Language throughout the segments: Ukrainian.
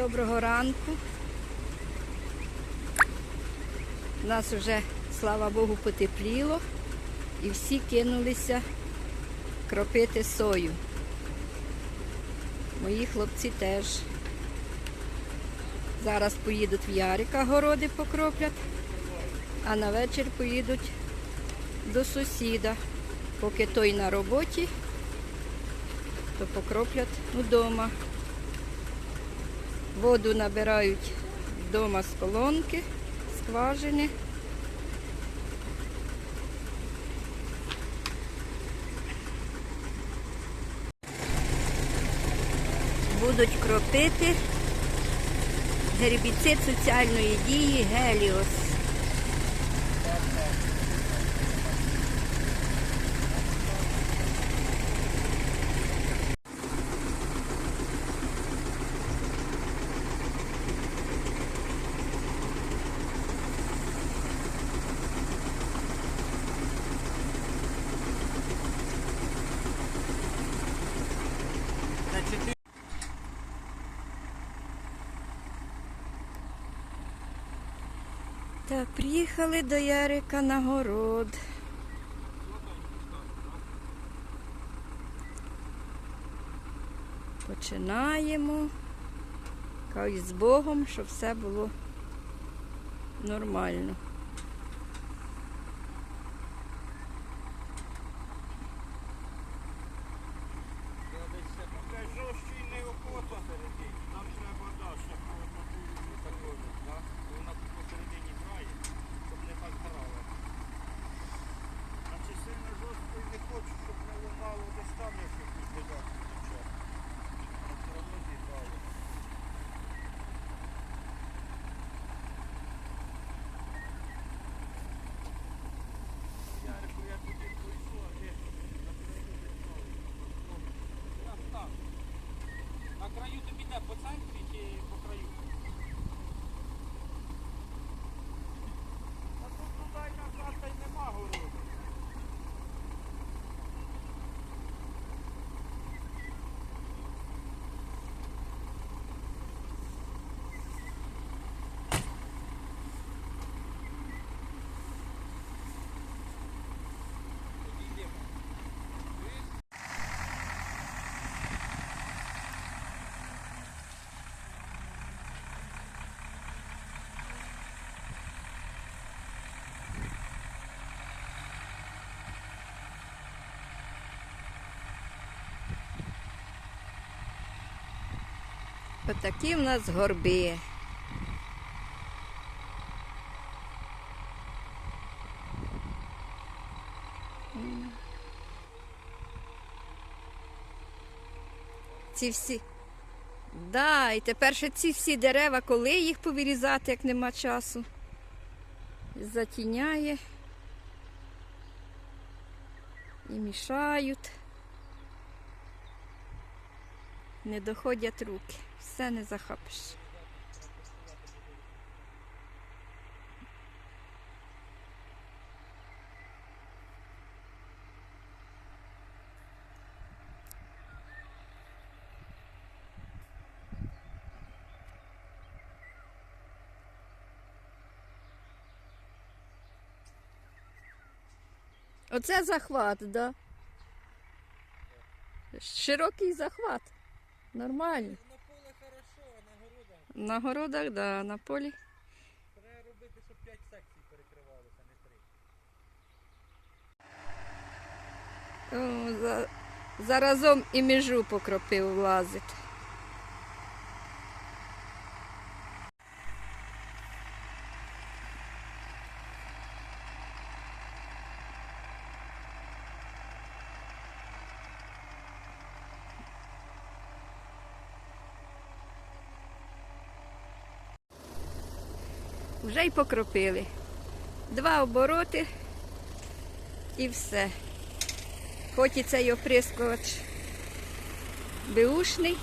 доброго ранку. У нас вже, слава Богу, потепліло і всі кинулися кропити сою. Мої хлопці теж. Зараз поїдуть в Ярика, городи покроплять, а на вечір поїдуть до сусіда. Поки той на роботі, то покроплять вдома. Воду набирають вдома з колонки, скважини. Будуть кропити гербіцид соціальної дії Геліос. Так, приїхали до Ярика на город. Починаємо. Кажуть, з Богом, щоб все було нормально. Жорсткий не охота. Нам треба, да, щоб воно було такого, да? Вона тут посередині грає, щоб не так грала. Значить сильно жорстко і не хочу, щоб не лунало десь там, якщо якийсь додаток включати. А все одно зіграє. Ярику, я туди пройшов, а ти на краю не став. Як так? На краю тобі де, по центрі чи по краю? А тут туди й назад та й нема городу. Підійдемо. Отакі в нас горби. Ці всі. Да, і тепер ще ці всі дерева, коли їх повирізати, як нема часу. Затіняє. І мішають. Не доходять руки. Все не захопиш. Оце захват, да? Широкий захват. Нормально. На городах так, на полі. треба робити, щоб 5 секцій перекривалося, не 3. О, за, заразом і межу покропив влазить. Вже й покропили. Два обороти і все. Хоч і цей оприскувач беушний,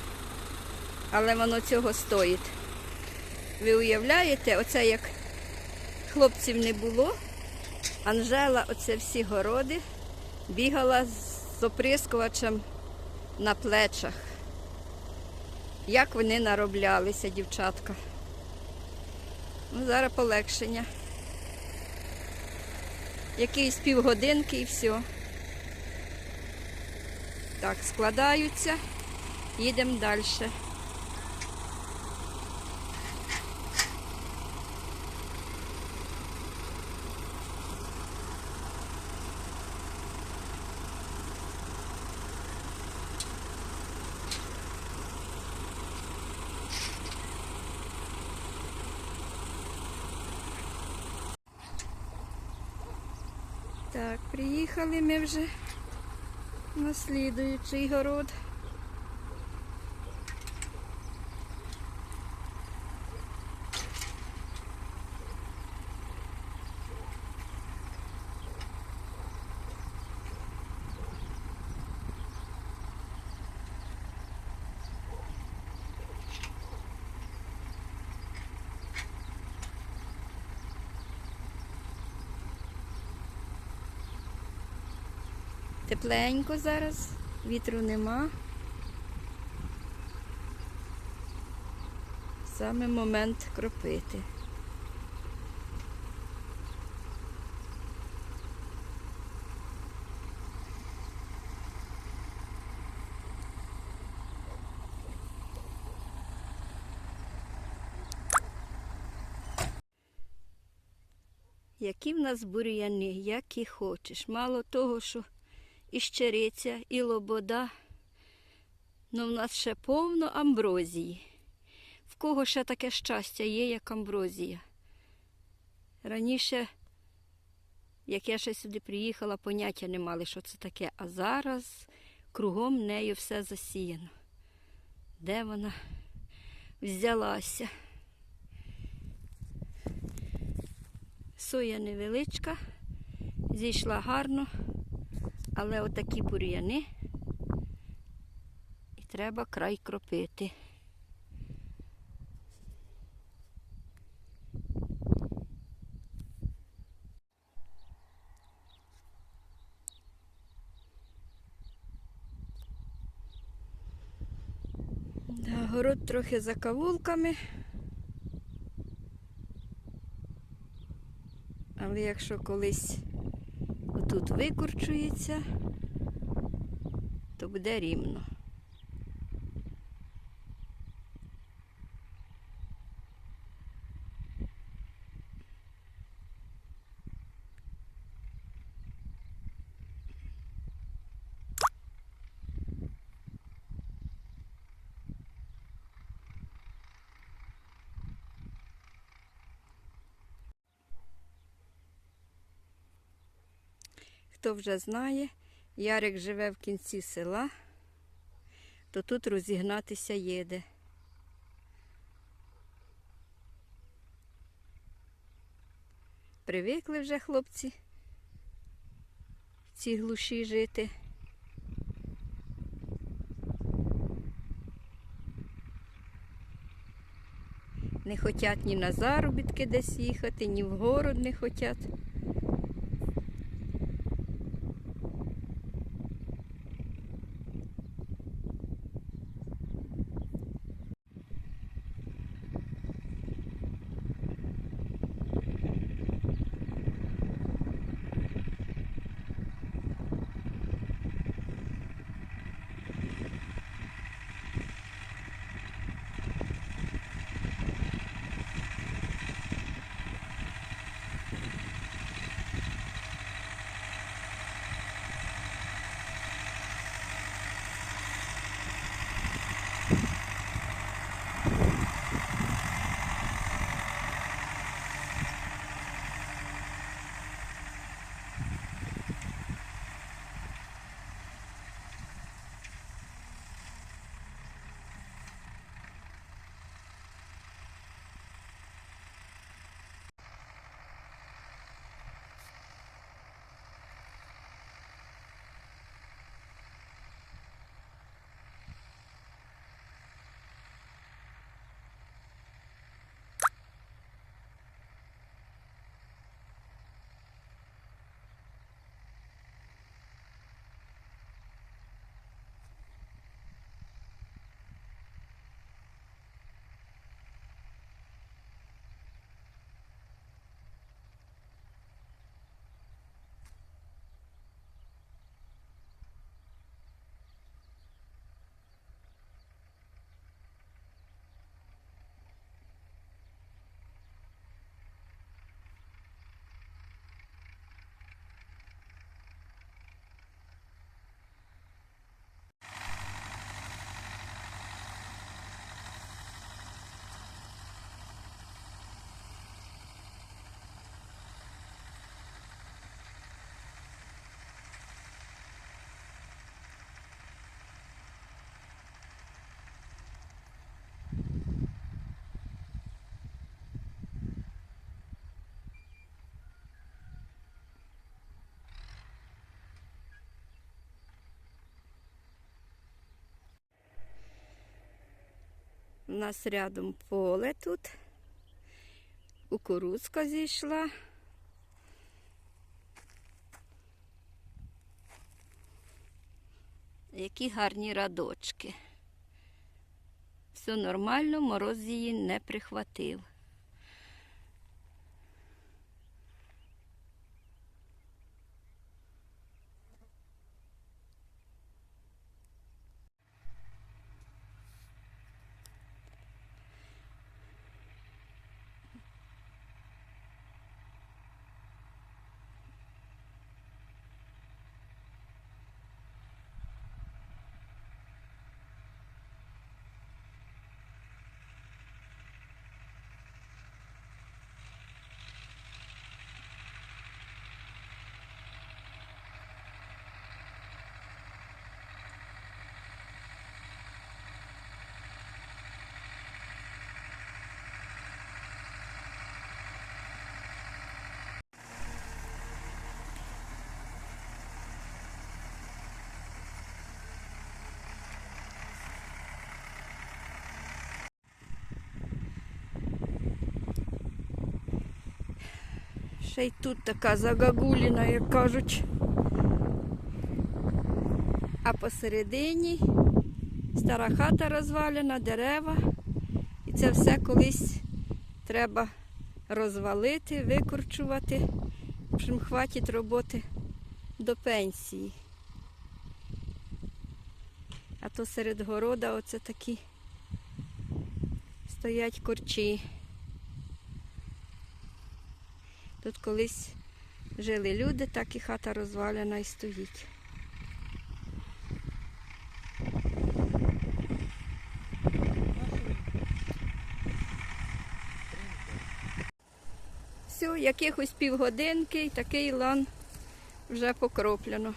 але воно цього стоїть. Ви уявляєте, оце як хлопців не було, Анжела, оце всі городи, бігала з оприскувачем на плечах. як вони нароблялися, дівчатка. Ну, зараз полегшення. Якісь півгодинки і все. Так, складаються, їдемо далі. Так, приїхали ми вже на слідуючий город. Тепленько зараз, вітру нема. Саме момент кропити. Які в нас бур'яни, які хочеш. Мало того, що і щериця, і лобода. Ну, в нас ще повно амброзії. В кого ще таке щастя є, як амброзія. Раніше, як я ще сюди приїхала, поняття не мали, що це таке. А зараз кругом нею все засіяно. Де вона взялася? Соя невеличка, зійшла гарно. Але отакі бур'яни і треба край кропити. Город трохи за кавулками. Але якщо колись отут викорчується, то буде рівно. Хто вже знає, Ярик живе в кінці села, то тут розігнатися їде. Привикли вже хлопці в цій глуші жити. Не хочуть ні на заробітки десь їхати, ні в город не хочуть. Нас рядом поле тут. Кукурузка зійшла. Які гарні радочки. Все нормально, мороз її не прихватив. Ще й тут така загагуліна, як кажуть. А посередині стара хата розвалена, дерева. І це все колись треба розвалити, викорчувати. Общем, хватить роботи до пенсії. А то серед города оце такі стоять корчі. Тут колись жили люди, так і хата розвалена і стоїть. Все, якихось півгодинки і такий лан вже покроплено.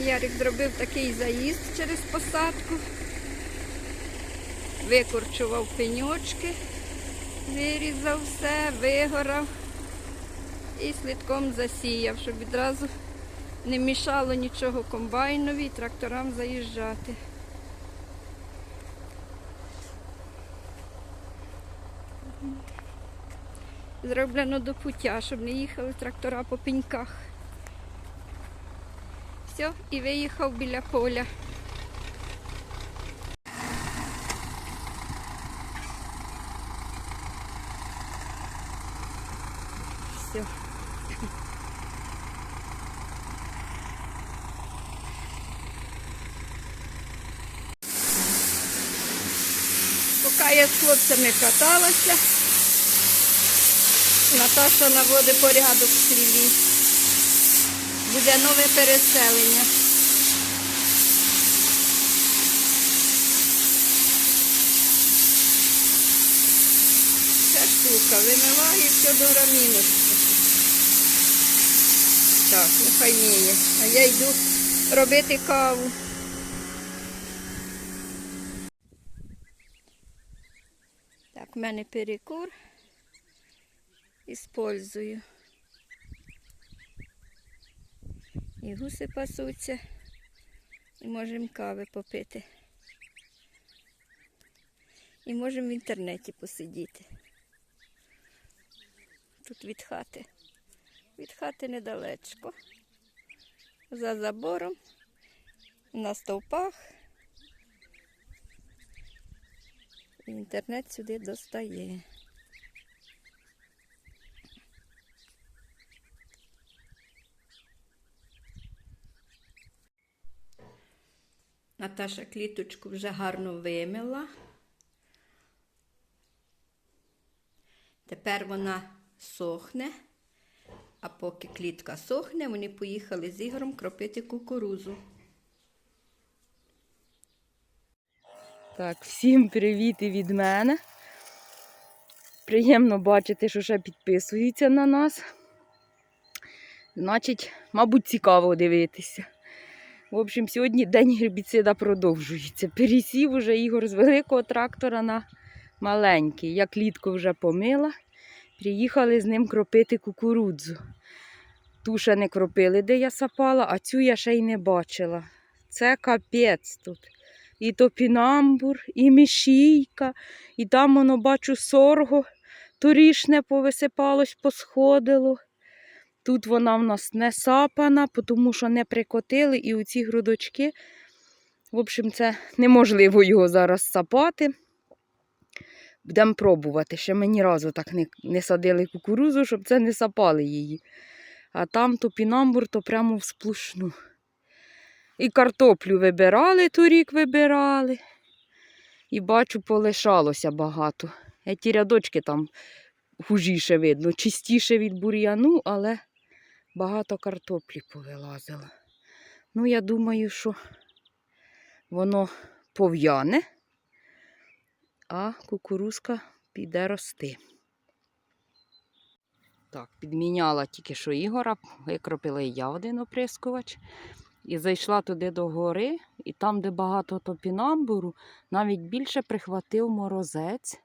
Ярик зробив такий заїзд через посадку, викорчував пеньочки, вирізав все, вигорав і слідком засіяв, щоб відразу не мішало нічого комбайнові і тракторам заїжджати. Зроблено до пуття, щоб не їхали трактора по пеньках. Все, і виїхав біля поля. Все. Поки я з хлопцями каталася, Наташа наводить порядок в селі. Буде нове переселення. Ця штука вимиває все до раміночки. Так, нехай міє. А я йду робити каву. Так, в мене перекур. Іспользую. І гуси пасуться. І можемо кави попити. І можемо в інтернеті посидіти. Тут від хати. Від хати недалечко. За забором, на стовпах. Інтернет сюди достає. Наташа кліточку вже гарно вимила. Тепер вона сохне, а поки клітка сохне, вони поїхали з Ігорем кропити кукурузу. Так, всім привіт і від мене. Приємно бачити, що ще підписуються на нас. Значить, мабуть, цікаво дивитися. В общем, сьогодні день гербіцида продовжується. Пересів уже Ігор з великого трактора на маленький. Я клітку вже помила. Приїхали з ним кропити кукурудзу. Ту ще не кропили, де я сапала, а цю я ще й не бачила. це капець тут. І топінамбур, і мішійка, і там воно бачу сорго торішне повисипалось, посходило. Тут вона в нас не сапана, тому що не прикотили, і оці грудочки. В общем, це неможливо його зараз сапати. Будемо пробувати. Ще ми ні разу так не, не садили кукурузу, щоб це не сапали її. А там топінамбур, то прямо всплушну. І картоплю вибирали, торік вибирали. І бачу, полишалося багато. Ті рядочки там хужіше видно, чистіше від бур'яну, але багато картоплі повилазило. Ну, я думаю, що воно пов'яне, а кукурузка піде рости. Так, підміняла тільки що Ігора, викропила і я один оприскувач. І зайшла туди до гори, і там, де багато топінамбуру, навіть більше прихватив морозець,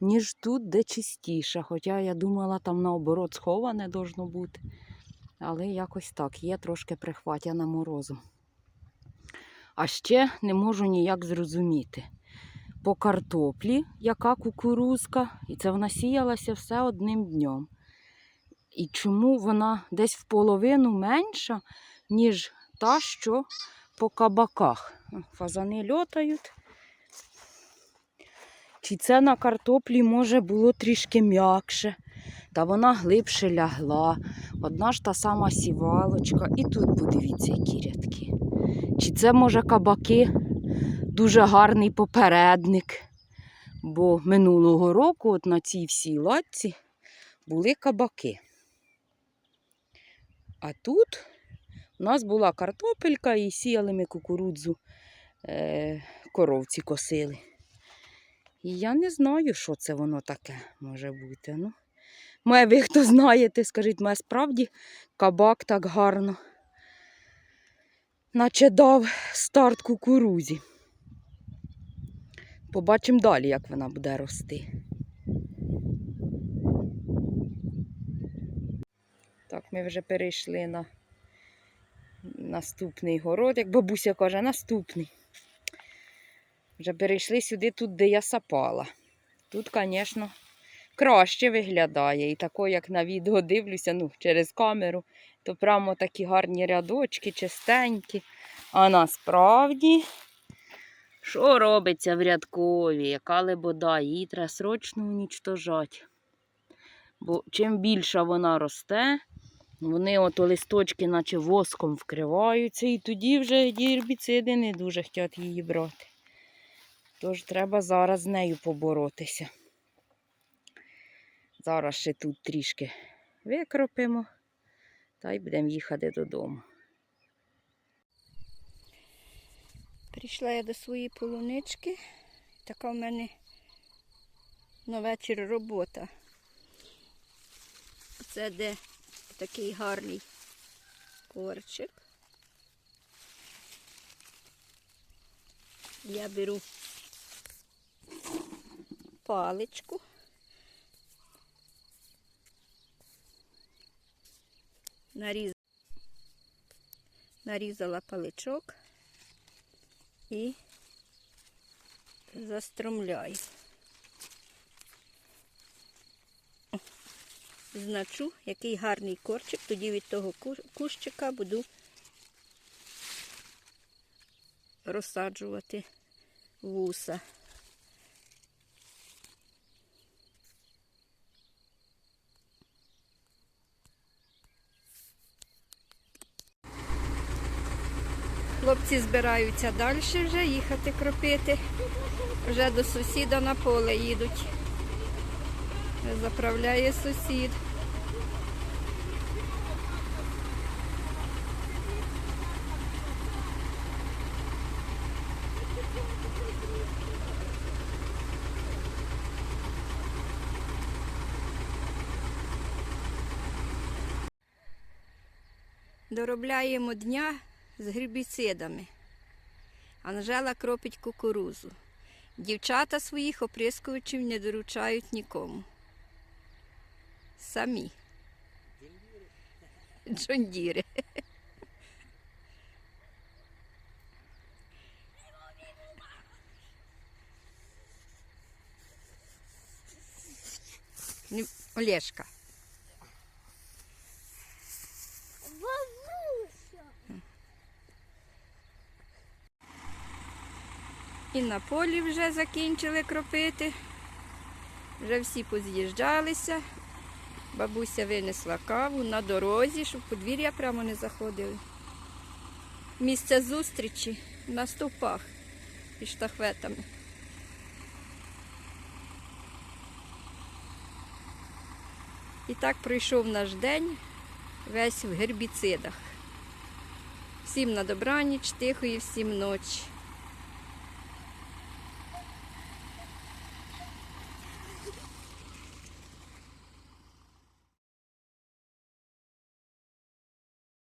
ніж тут, де чистіше. Хоча я думала, там наоборот сховане должно бути. Але якось так, є трошки прихватяна морозом. А ще не можу ніяк зрозуміти. По картоплі, яка кукурузка, і це вона сіялася все одним днем. І чому вона десь в половину менша, ніж та, що по кабаках. Фазани льотають. Чи це на картоплі, може, було трішки м'якше, та вона глибше лягла. Одна ж та сама сівалочка. І тут подивіться, які рядки. Чи це, може, кабаки дуже гарний попередник. Бо минулого року от на цій всій латці були кабаки. А тут у нас була картопелька і сіяли ми кукурудзу, е, коровці косили. І я не знаю, що це воно таке може бути. Ну, Має ви хто знаєте, скажіть, має справді кабак так гарно. Наче дав старт кукурузі. Побачимо далі, як вона буде рости. Так, ми вже перейшли на наступний город, як бабуся каже, наступний. Вже перейшли сюди, тут, де я сапала. Тут, звісно, краще виглядає. І тако, як на відео дивлюся, ну, через камеру, то прямо такі гарні рядочки, чистенькі. А насправді, що робиться в рядкові? Яка лебода, її треба срочно унічтожати. Бо чим більша вона росте, вони ото листочки, наче воском вкриваються, і тоді вже гербіциди не дуже хочуть її брати. Тож треба зараз з нею поборотися. Зараз ще тут трішки викропимо та й будемо їхати додому. Прийшла я до своєї полунички. Така в мене на вечір робота. Це де такий гарний корчик. Я беру паличку. Наріз... Нарізала паличок і застромляю. Значу, який гарний корчик, тоді від того кущика буду розсаджувати вуса. Хлопці збираються далі вже їхати кропити. Вже до сусіда на поле їдуть. Заправляє сусід. доробляємо дня з гербіцидами. Анжела кропить кукурузу. Дівчата своїх оприскувачів не доручають нікому. Самі. Джондіри. Олешка. І на полі вже закінчили кропити. Вже всі поз'їжджалися. Бабуся винесла каву на дорозі, щоб подвір'я прямо не заходили. Місце зустрічі на стовпах під штахветами. І так пройшов наш день весь в гербіцидах. Всім на добраніч, тихої всім ночі.